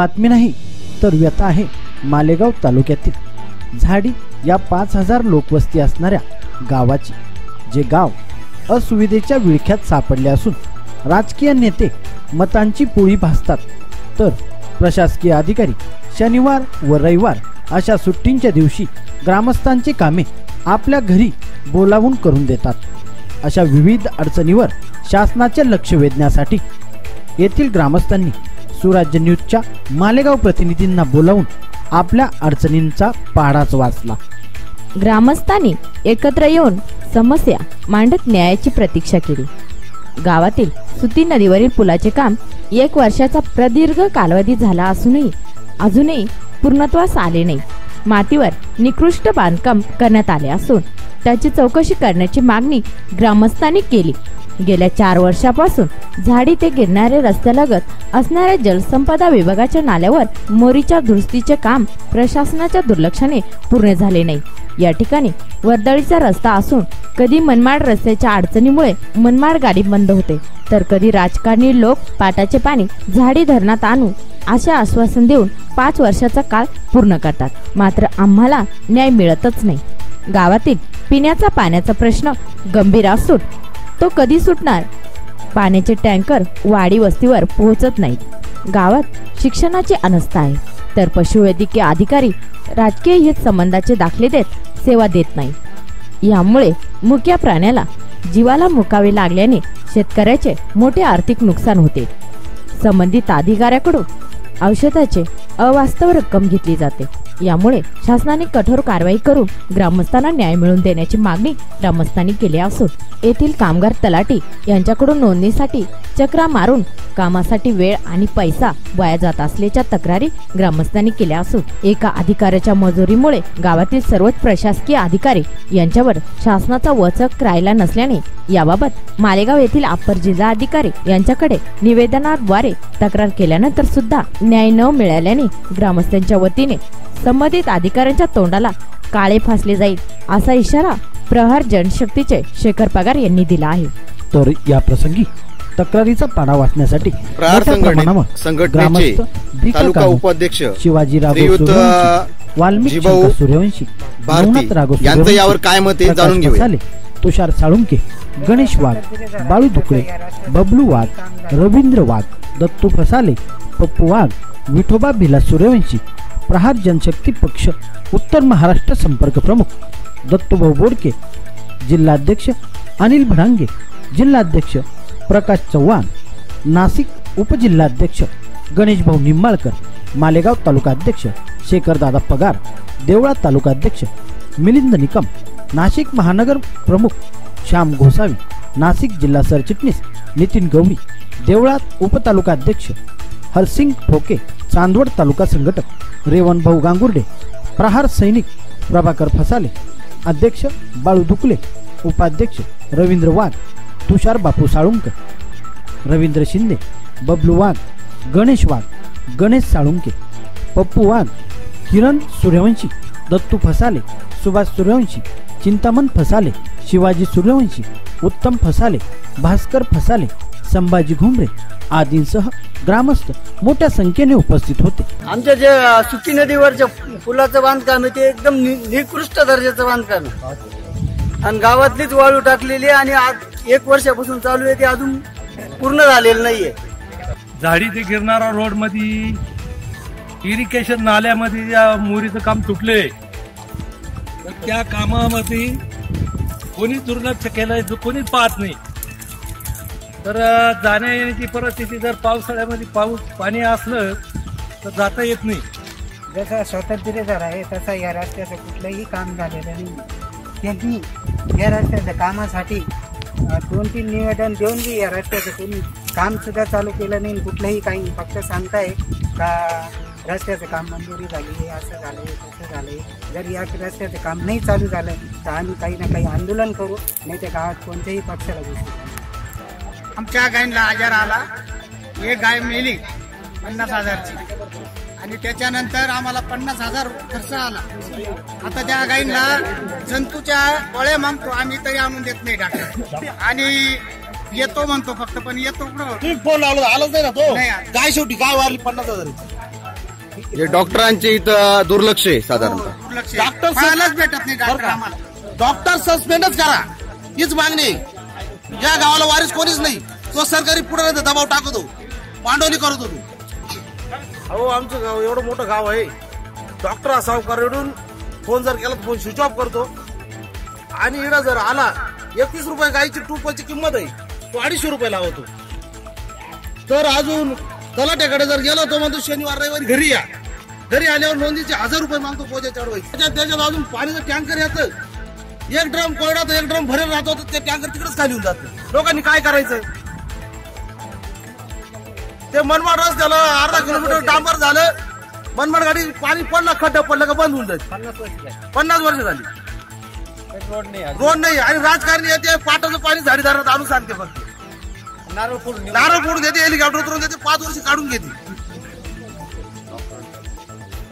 बातमी नाही तर व्यथा आहे मालेगाव तालुक्यातील. झाडी या पाच हजार लोकवस्ती असणाऱ्या गावाची जे गाव असुविधेच्या विळख्यात सापडले असून राजकीय नेते मतांची पोळी भासतात. तर प्रशासकीय अधिकारी शनिवार व रविवार अशा सुट्टींच्या दिवशी ग्रामस्थांची कामे आपल्या घरी बोलावून करून देतात. अशा विविध अडचणीवर शासनाचे लक्ष वेधण्यासाठी येथील ग्रामस्थांनी सुराज्य न्यूजच्या मालेगाव प्रतिनिधींना बोलावून आपल्या अडचणींचा पाढाच वाचला. ग्रामस्थांनी एकत्र येऊन समस्या मांडत न्यायाची प्रतीक्षा केली. गावातील सुती नदीवरील पुलाचे काम एक वर्षाचा प्रदीर्घ कालावधी झाला असूनही अजूनही पूर्णत्वास आले नाही. मातीवर निकृष्ट बांधकाम करण्यात आले असून त्याची चौकशी करण्याची मागणी ग्रामस्थांनी केली. गेल्या चार वर्षापासून झाडी ते गिरणारे रस्त्यालगत असणाऱ्या जलसंपदा विभागाच्या नाल्यावर मोरीच्या दुरुस्तीचे काम प्रशासनाच्या दुर्लक्षाने पूर्ण झाले नाही. या ठिकाणी वर्दळीचा रस्ता असून कधी मनमाड रस्त्याच्या अडचणीमुळे मनमाड गाडी बंद होते. तर कधी राजकारणी लोक पाटाचे पाणी झाडी धरणात आणू असे आश्वासन देऊन पाच वर्षाचा काळ पूर्ण करतात. मात्र आम्हाला न्याय मिळतच नाही. गावातील पिण्याचा पाण्याचा प्रश्न गंभीर असून तो कधी सुटणार? पाण्याचे टँकर वाडी वस्तीवर पोहोचत नाहीत. गावात शिक्षणाची अनस्था आहे. तर पशुवैद्यकीय अधिकारी राजकीय हित संबंधाचे दाखले देत सेवा देत नाही यामुळे मुक्या प्राण्याला जीवाला मुकावे लागल्याने शेतकऱ्याचे मोठे आर्थिक नुकसान होते. संबंधित अधिकाऱ्याकडून औषधाचे अवास्तव रक्कम घेतली जाते. यामुळे शासनाने कठोर कारवाई करून ग्रामस्थांना न्याय मिळवून देण्याची मागणी ग्रामस्थांनी केली असून येथील कामगार तलाठी यांच्याकडून नोंदणीसाठी चक्रा मारून कामासाठी वेळ आणि पैसा वाया जात असल्याच्या तक्रारी ग्रामस्थांनी केल्या असून एका अधिकाऱ्याच्या मजुरीमुळे गावातील सर्वच प्रशासकीय अधिकारी यांच्यावर शासनाचा वचक राहिला नसल्याने याबाबत मालेगाव येथील अप्पर जिल्हा अधिकारी यांच्याकडे निवेदनाद्वारे तक्रार केल्यानंतर सुद्धा न्याय न मिळाल्याने ग्रामस्थांच्या वतीने संबंधित अधिकाऱ्यांच्या तोंडाला काळे फासले जाईल असा इशारा प्रहार जनशक्तीचे शेखर पगार यांनी दिला आहे. तर या प्रसंगी तक्रारीचा पाढा वाचण्यासाठी तालुका उपाध्यक्ष शिवाजीराव सूर्यवंशी यांचं यावर काय मत जाणून तुषार साळुंके गणेश वाघ बाळू दुकळे बबलू वाघ रवींद्र वाघ दत्तू फसाले पप्पू वाघ विठोबा भिला सूर्यवंशी प्रहार जनशक्ती पक्ष उत्तर महाराष्ट्र संपर्क प्रमुख दत्तभाऊ बोडके जिल्हाध्यक्ष अनिल भडांगे जिल्हाध्यक्ष प्रकाश चव्हाण नाशिक उपजिल्हाध्यक्ष गणेशभाऊ निंबाळकर मालेगाव तालुकाध्यक्ष शेखरदादा पगार देवळा तालुकाध्यक्ष मिलिंद निकम नाशिक महानगर प्रमुख श्याम गोसावी नाशिक जिल्हा सरचिटणीस नितीन गवळी देवळा उपतालुकाध्यक्ष हरसिंग ठोके चांदवड तालुका संघटक रेवण भाऊ गांगुर्डे प्रहार सैनिक प्रभाकर फसाले अध्यक्ष बाळू दुकले उपाध्यक्ष रवींद्र वाघ तुषार बापू साळुंकर रवींद्र शिंदे बबलू वाघ गणेश वाघ गणेश साळुंके पप्पू वाघ किरण सूर्यवंशी दत्तू फसाले सुभाष सूर्यवंशी चिंतामण फसाले शिवाजी सूर्यवंशी उत्तम फसाले भास्कर फसाले संभाजी घुमरे आदींसह ग्रामस्थ मोठ्या संख्येने उपस्थित होते. आमच्या जे सुकी नदीवरच्या पुलाचं बांधकाम आहे ते एकदम नि- निकृष्ट दर्जाचं बांधकाम आहे. आणि गावातलीच वाळू टाकलेली आहे आणि आज एक वर्षापासून चालू आहे ते अजून पूर्ण झालेलं नाहीये. झाडी ते गिरणारा रोडमध्ये इरिगेशन नाल्यामध्ये या मोरीचं काम तुटले. तर त्या कामामध्ये कोणीच दुर्लक्ष केलंय जो कोणीच पाहत नाही. तर जाण्या येण्याची परिस्थिती जर पावसाळ्यामध्ये पाऊस पाणी असलं तर जाता येत नाही. जसा स्वातंत्र्यधार आहे तसा या रस्त्याचं कुठलंही काम झालेलं नाही. त्यांनी या रस्त्याच्या कामासाठी दोन तीन निवेदन देऊन बी या रस्त्याचं कोणी कामसुद्धा चालू केलं नाही. कुठलंही काही फक्त सांगताय का रस्त्याचं काम मंजुरी झाली आहे असं झालंय तसं झालंय. जर या रस्त्याचं काम नाही चालू झालं तर आम्ही काही ना काही आंदोलन करू नाही त्या गावात कोणत्याही पक्षाला घुसू. आमच्या गायींना आजार आला. एक गाय मेली पन्नास हजारची. आणि त्याच्यानंतर आम्हाला पन्नास हजार खर्च आला. आता त्या गायींना जंतूच्या गोळ्या मागतो आम्ही तरी आणून देत नाही डॉक्टर. आणि येतो म्हणतो फक्त पण येतो कुठं? तुम्ही फोन लावला आलाच नाही ना तो? आला. काय शेवटी काय वारली पन्नास हजार? म्हणजे डॉक्टरांचे इथं दुर्लक्ष आहे साधारणतः. दुर्लक्ष डॉक्टर पाहायलाच भेटत नाही डॉक्टर आम्हाला. डॉक्टर सस्पेंडच करा. हीच मागणी आहे. या गावाला वारीस कोणीच नाही. तो सरकारी पुढे दबाव टाकतो. पांडवली करत होतो अहो आमचं गाव एवढं मोठं गाव आहे. डॉक्टर हा सावकाराकडून फोन जर केला तर फोन स्विच ऑफ करतो. आणि इडा जर आला एकतीस रुपये गायची टूपची किंमत आहे. तो अडीचशे रुपये लावतो. तर अजून तलाट्याकडे जर गेला तो म्हणतो शनिवार रविवारी घरी या. घरी आल्यावर नोंदीचे हजार रुपये मागतो पोजा चढवायचे त्याच्यात त्याच्यात अजून पाणीचं टँकर येतं. एक ड्रम कोरडा तर एक ड्रम भरेल राहतो तर ते टँकर तिकडेच खाली होऊन जातं. लोकांनी काय करायचं? ते मनमाड रस्त्याला अर्धा किलोमीटर डांबर झालं. मनमाड गाडी पाणी पडलं खड्डा पडलं का बंद होऊन जाईल. पन्नास वर्ष झाली. रोड नाही आणि राजकारणी येते पाटाचं पाणी झाडीदारात आणून सांगते फक्त. नारळ फोडून देते हेलिकॉप्टर उतरून देते पाच वर्ष काढून घेते.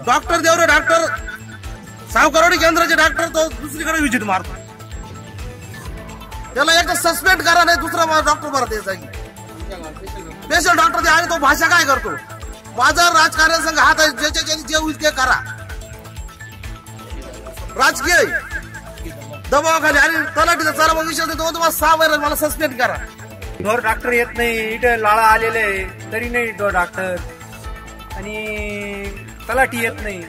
डॉक्टर देवरे डॉक्टर सावकारवाडी केंद्राचे डॉक्टर तो दुसरीकडे व्हिजिट मारतो. त्याला एकदा सस्पेंड करा नाही दुसरा डॉक्टर बरं त्याचा स्पेशल डॉक्टर ते तो भाषा काय करतो? माझा राजकारण संघ हात आहे ज्याच्या ज्याने जे होईल ते करा. राजकीय दबावाखाली आणि तलाठीचा चला मग विषय देतो तुम्हाला सहा महिन्यात मला सस्पेंड करा. ढोर डॉक्टर येत नाही इथे लाळा आलेले तरी नाही ढोर डॉक्टर आणि तलाठी येत नाही.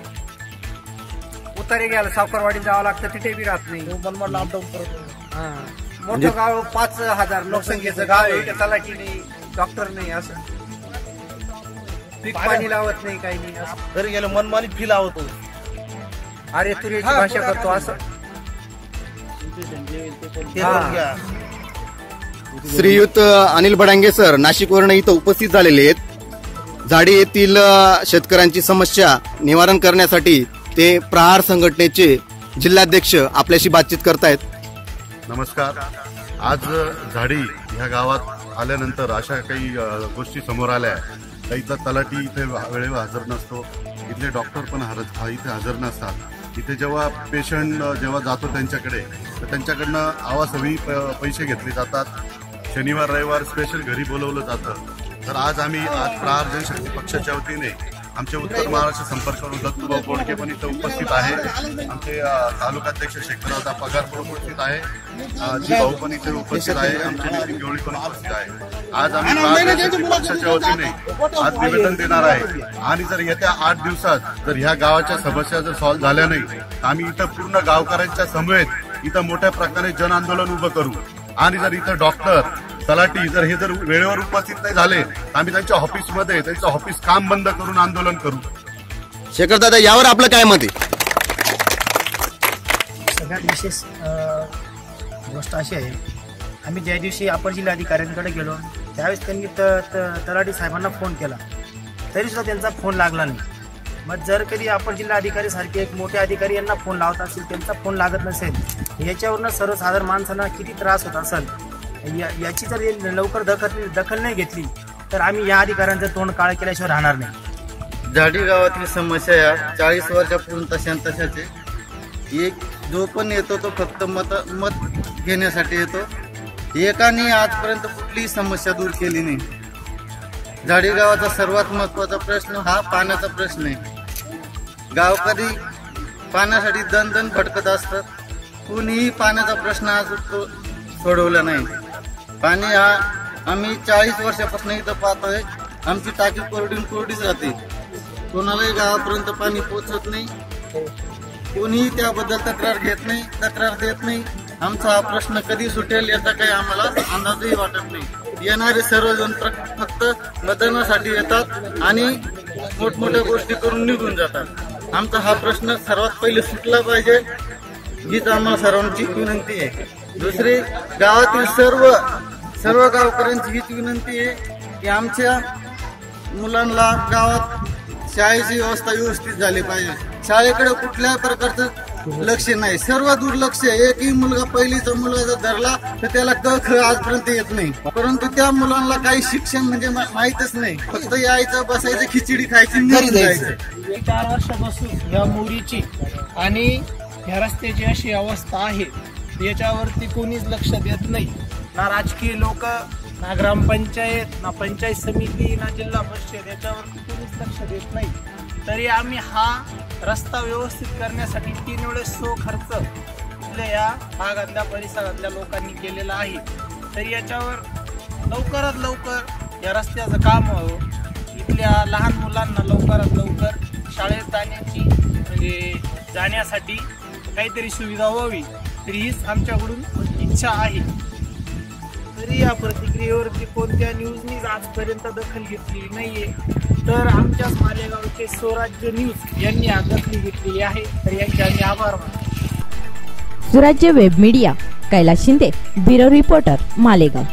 उतारे घ्यायला सावकारवाडी जावं लागतं तिथे बी राहत नाही. मनमाड अपडाऊन करतो हा. मोठं गाव पाच हजार लोकसंख्येचं गाव आहे. इथं तलाठी नाही डॉक्टर नाही असं. पीक पाणी लावत नाही काही नाही असं. घरी गेलं मनमानी फी लावतो. अरे तुरीची भाषा करतो असं. ते हा. करून घ्या. श्रीयुत अनिल बडांगे सर नाशिकवरून इथं उपस्थित झालेले आहेत. झाडी येथील अ, शेतकऱ्यांची समस्या निवारण करण्यासाठी ते प्रहार संघटनेचे जिल्हाध्यक्ष आपल्याशी बातचीत करतायत. नमस्कार. आज झाडी ह्या गावात आल्यानंतर अशा काही गोष्टी समोर आल्या. तर इथला तलाठी इथे वेळेवर हजर नसतो. इथले डॉक्टर पण हर इथे हजर नसतात. इथे जेव्हा पेशंट जेव्हा जातो त्यांच्याकडे तर त्यांच्याकडनं आवासवी प- पैसे घेतले जातात. शनिवार रविवार स्पेशल घरी बोलवलं जातं. तर आज आम्ही आज प्रहार जनशक्ती पक्षाच्या वतीने आमचे उत्तर महाराष्ट्र संपर्क दत्तूभाऊ कोडके पण इथं उपस्थित आहे. आमचे तालुकाध्यक्ष शेखरदादा पगार पण उपस्थित आहे. जी भाऊ पण इथे उपस्थित आहे. आमचे नितीन गवळी पण उपस्थित आहे. आज आम्ही पक्षाच्या वतीने आज निवेदन देणार आहे. आणि जर येत्या आठ दिवसात जर ह्या गावाच्या समस्या जर सॉल्व्ह झाल्या नाही तर आम्ही इथं पूर्ण गावकऱ्यांच्या समवेत इथं मोठ्या प्रकारे जन आंदोलन उभं करू. आणि जर इथं डॉक्टर तलाठी जर हे जर वेळेवर उपस्थित नाही झाले तर आम्ही त्यांच्या ऑफिसमध्ये त्यांचं ऑफिस काम बंद करून आंदोलन करू. शेखर दादा यावर आपलं काय मत आहे? सगळ्यात विशेष गोष्ट अशी आहे आम्ही ज्या दिवशी अपर जिल्हाधिकाऱ्यांकडे गेलो त्यावेळेस त्यांनी त त- तलाठी साहेबांना फोन केला. तरी सुद्धा त्यांचा फोन लागला नाही. मग जर कधी अपर जिल्हाधिकारी सारखे एक मोठे अधिकारी यांना फोन लावत असतील त्यांचा फोन लागत नसेल याच्यावरनं सर्वसाधारण माणसांना किती त्रास होत असेल या याची जर लवकर दखल दखल नाही घेतली तर आम्ही या अधिकाऱ्यांचं तोंड काळ केल्याशिवाय राहणार नाही. झाडी गावातली समस्या या चाळीस वर्षापूर्वी तशा तशाचे. एक जो पण येतो तो फक्त मत मत घेण्यासाठी येतो. एकाने आजपर्यंत कुठलीही समस्या दूर केली नाही. झाडी गावाचा सर्वात महत्त्वाचा प्रश्न हा पाण्याचा प्रश्न आहे. गावकरी पाण्यासाठी दणदण भटकत असतात कुणीही पाण्याचा प्रश्न आज तो सोडवला नाही. पाणी हा आम्ही चाळीस वर्षापासून इथं पाहतोय आमची टाकी कोरडीन कोरडीच राहते. कोणालाही गावापर्यंत पाणी पोचत नाही. कोणीही त्याबद्दल तक्रार घेत नाही तक्रार देत नाही. आमचा हा प्रश्न कधी सुटेल याचा काही आम्हाला अंदाजही वाटत नाही. येणारे सर्वजण प्र- फक्त मतदानासाठी येतात आणि मोठमोठ्या गोष्टी करून निघून जातात. आमचा हा प्रश्न सर्वात पहिले सुटला पाहिजे हीच आम्हाला सर्वांची विनंती आहे. दुसरी गावातील सर्व सर्व गावकऱ्यांची हीच विनंती आहे की आमच्या मुलांना गावात शाळेची व्यवस्था व्यवस्थित झाली पाहिजे. शाळेकडे कुठल्याही प्रकारचं लक्ष नाही. सर्व दुर्लक्ष आहे. एकही मुलगा पहिलीचा मुलगा जर धरला तर त्याला क ख आजपर्यंत येत नाही. परंतु त्या मुलांना काही शिक्षण म्हणजे मा- माहीतच नाही. फक्त यायचं बसायचं खिचडी खायची जायचं चार वर्षापासून या मोरीची आणि ह्या रस्त्याची अशी अवस्था आहे. याच्यावरती कोणीच लक्ष देत नाही. ना राजकीय लोक ना ग्रामपंचायत ना पंचायत समिती ना जिल्हा परिषद याच्यावर कुणीच लक्ष देत नाही. तरी आम्ही हा रस्ता व्यवस्थित करण्यासाठी तीन वेळेस सो खर्च या भागातल्या परिसरातल्या लोकांनी केलेला आहे. तरी याच्यावर लवकरात लवकर या रस्त्याचं काम व्हावं. इथल्या लहान मुलांना लवकरात लवकर शाळेत जाण्याची म्हणजे जाण्यासाठी काहीतरी सुविधा व्हावी. तरी हीच आमच्याकडून इच्छा आहे. तरी या प्रतिक्रियेवरती कोणत्या न्यूजनी आजपर्यंत दखल घेतली नाहीये तर आमच्याच मालेगावचे स्वराज्य न्यूज यांनी आज दखल घेतलेली आहे. तर यांचे आम्ही आभार मानतो. Swarajya web media Kailas Shinde bureau reporter Malegaon.